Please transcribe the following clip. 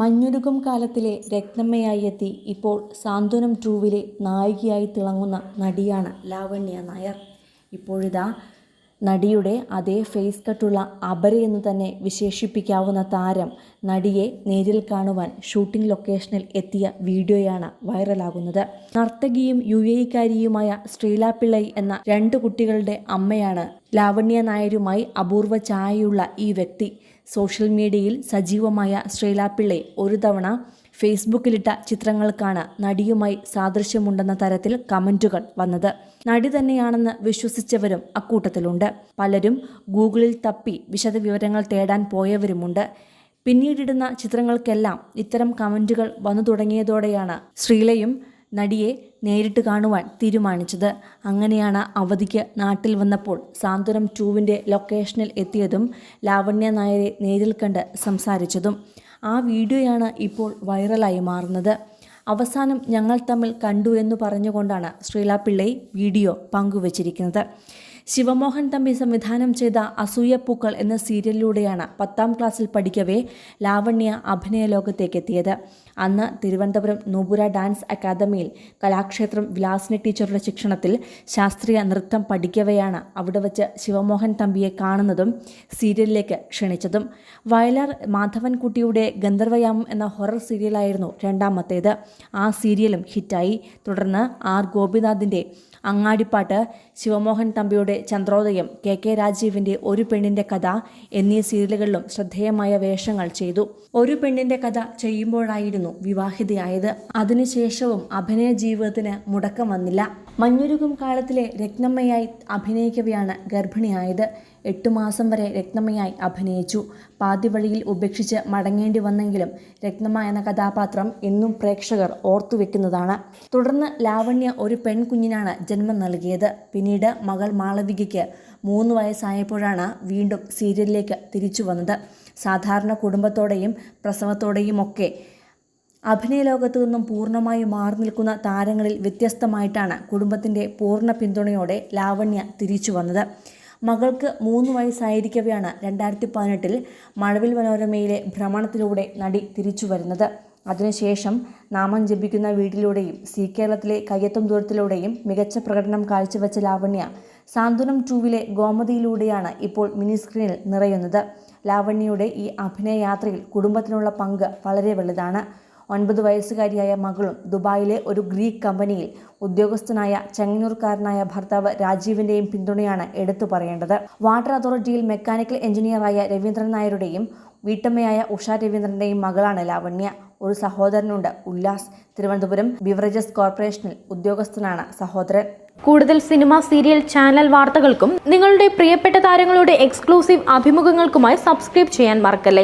മഞ്ഞുരുകും കാലത്തിലെ രക്തമ്മയായി എത്തി ഇപ്പോൾ സാന്ത്വനം ടൂവിലെ നായികയായി തിളങ്ങുന്ന നടിയാണ് ലാവണ്യ നായർ. ഇപ്പോഴിതാ നടിയുടെ അതേ ഫേസ് കട്ടുള്ള അപരയെന്ന് തന്നെ വിശേഷിപ്പിക്കാവുന്ന താരം നടിയെ നേരിൽ കാണുവാൻ ഷൂട്ടിംഗ് ലൊക്കേഷനിൽ എത്തിയ വീഡിയോയാണ് വൈറലാകുന്നത്. നർത്തകിയും യു എക്കാരിയുമായ ശ്രീല പിള്ളൈ എന്ന രണ്ട് കുട്ടികളുടെ അമ്മയാണ് ലാവണ്യ നായരുമായി അപൂർവ ചായയുള്ള ഈ വ്യക്തി. സോഷ്യൽ മീഡിയയിൽ സജീവമായ ശ്രീല പിള്ളൈ ഒരു തവണ ഫേസ്ബുക്കിലിട്ട ചിത്രങ്ങൾക്കാണ് നടിയുമായി സാദൃശ്യമുണ്ടെന്ന തരത്തിൽ കമന്റുകൾ വന്നത്. നടി തന്നെയാണെന്ന് വിശ്വസിച്ചവരും അക്കൂട്ടത്തിലുണ്ട്. പലരും ഗൂഗിളിൽ തപ്പി വിശദവിവരങ്ങൾ തേടാൻ പോയവരുമുണ്ട്. പിന്നീടിടുന്ന ചിത്രങ്ങൾക്കെല്ലാം ഇത്തരം കമന്റുകൾ വന്നു തുടങ്ങിയതോടെയാണ് ശ്രീലയും നടിയെ നേരിട്ട് കാണുവാൻ തീരുമാനിച്ചത്. അങ്ങനെയാണ് അവധിക്ക് നാട്ടിൽ വന്നപ്പോൾ സാന്ത്വനം ടൂവിന്റെ ലൊക്കേഷനിൽ എത്തിയതും ലാവണ്യ നായരെ നേരിൽ കണ്ട് സംസാരിച്ചതും. ആ വീഡിയോയാണ് ഇപ്പോൾ വൈറലായി മാറുന്നത്. അവസാനം ഞങ്ങൾ തമ്മിൽ കണ്ടു എന്ന് പറഞ്ഞുകൊണ്ടാണ് ശ്രീല പിള്ളൈ വീഡിയോ പങ്കുവച്ചിരിക്കുന്നത്. ശിവമോഹൻ തമ്പി സംവിധാനം ചെയ്ത അസൂയപ്പൂക്കൾ എന്ന സീരിയലിലൂടെയാണ് പത്താം ക്ലാസ്സിൽ പഠിക്കവേ ലാവണ്യ അഭിനയ ലോകത്തേക്ക് എത്തിയത് അന്ന് തിരുവനന്തപുരം നൂപുര ഡാൻസ് അക്കാദമിയിൽ കലാക്ഷേത്രം വിലാസിനി ടീച്ചറുടെ ശിക്ഷണത്തിൽ ശാസ്ത്രീയ നൃത്തം പഠിക്കവെയാണ് അവിടെ വച്ച് ശിവമോഹൻ തമ്പിയെ കാണുന്നതും സീരിയലിലേക്ക് ക്ഷണിച്ചതും. വയലാർ മാധവൻകുട്ടിയുടെ ഗന്ധർവയാമം എന്ന ഹൊറർ സീരിയലായിരുന്നു രണ്ടാമത്തേത്. ആ സീരിയലും ഹിറ്റായി. തുടർന്ന് ആർ ഗോപിനാഥിന്റെ അങ്ങാടിപ്പാട്ട് ശിവമോഹൻ തമ്പിയുടെ ചന്ദ്രോദയം കെ കെ രാജീവിന്റെ ഒരു പെണ്ണിന്റെ കഥ എന്നീ സീരിയലുകളിലും ശ്രദ്ധേയമായ വേഷങ്ങൾ ചെയ്തു. ഒരു പെണ്ണിന്റെ കഥ ചെയ്യുമ്പോഴായിരുന്നു വിവാഹിതയായത്. അതിനുശേഷവും അഭിനയ ജീവിതത്തിന് മുടക്കം വന്നില്ല. മഞ്ഞുരുകും കാലത്തിലെ രത്നമ്മയായി അഭിനയിക്കവെയാണ് ഗർഭിണിയായത്. എട്ടു മാസം വരെ രത്നമ്മയായി അഭിനയിച്ചു. പാതിവഴിയിൽ ഉപേക്ഷിച്ച് മടങ്ങേണ്ടി വന്നെങ്കിലും രത്നമ്മ എന്ന കഥാപാത്രം എന്നും പ്രേക്ഷകർ ഓർത്തുവെക്കുന്നതാണ് തുടർന്ന് ലാവണ്യ ഒരു പെൺകുഞ്ഞിനാണ് ജന്മം നൽകിയത്. പിന്നീട് മകൾ മാളവികയ്ക്ക് മൂന്ന് വയസ്സായപ്പോഴാണ് വീണ്ടും സീരിയലിലേക്ക് തിരിച്ചു വന്നത്. സാധാരണ കുടുംബത്തോടെയും പ്രസവത്തോടെയും ഒക്കെ അഭിനയ ലോകത്തു നിന്നും പൂർണമായി മാറി നിൽക്കുന്ന താരങ്ങളിൽ വ്യത്യസ്തമായിട്ടാണ് കുടുംബത്തിന്റെ പൂർണ പിന്തുണയോടെ ലാവണ്യ തിരിച്ചു വന്നത്. മകൾക്ക് മൂന്ന് വയസ്സായിരിക്കവെയാണ് രണ്ടായിരത്തി പതിനെട്ടിൽ മഴവിൽ മനോരമയിലെ ഭ്രമണത്തിലൂടെ നടി തിരിച്ചു വരുന്നത്. അതിനുശേഷം നാമം ജപിക്കുന്ന വീട്ടിലൂടെയും സി കേരളത്തിലെ കയ്യെത്തും ദൂരത്തിലൂടെയും മികച്ച പ്രകടനം കാഴ്ചവെച്ച ലാവണ്യ സാന്ത്വനം ടൂവിലെ ഗോമതിയിലൂടെയാണ് ഇപ്പോൾ മിനി സ്ക്രീനിൽ നിറയുന്നത്. ലാവണ്യയുടെ ഈ അഭിനയ യാത്രയിൽ കുടുംബത്തിനുള്ള പങ്ക് വളരെ വലുതാണ്. ഒൻപത് വയസ്സുകാരിയായ മകളും ദുബായിലെ ഒരു ഗ്രീക്ക് കമ്പനിയിൽ ഉദ്യോഗസ്ഥനായ ചെങ്ങന്നൂർക്കാരനായ ഭർത്താവ് രാജീവിന്റെയും പിന്തുണയാണ് എടുത്തു പറയേണ്ടത്. വാട്ടർ അതോറിറ്റിയിൽ മെക്കാനിക്കൽ എഞ്ചിനീയറായ രവീന്ദ്രൻ നായരുടെയും വീട്ടമ്മയായ ഉഷ രവീന്ദ്രന്റെയും മകളാണ് ലാവണ്യ. ഒരു സഹോദരനുണ്ട് ഉല്ലാസ്. തിരുവനന്തപുരം ബിവറേജസ് കോർപ്പറേഷനിൽ ഉദ്യോഗസ്ഥനാണ് സഹോദരൻ. കൂടുതൽ സിനിമ സീരിയൽ ചാനൽ വാർത്തകൾക്കും നിങ്ങളുടെ പ്രിയപ്പെട്ട താരങ്ങളുടെ എക്സ്ക്ലൂസീവ് അഭിമുഖങ്ങൾക്കുമായി സബ്സ്ക്രൈബ് ചെയ്യാൻ മറക്കല്ലേ?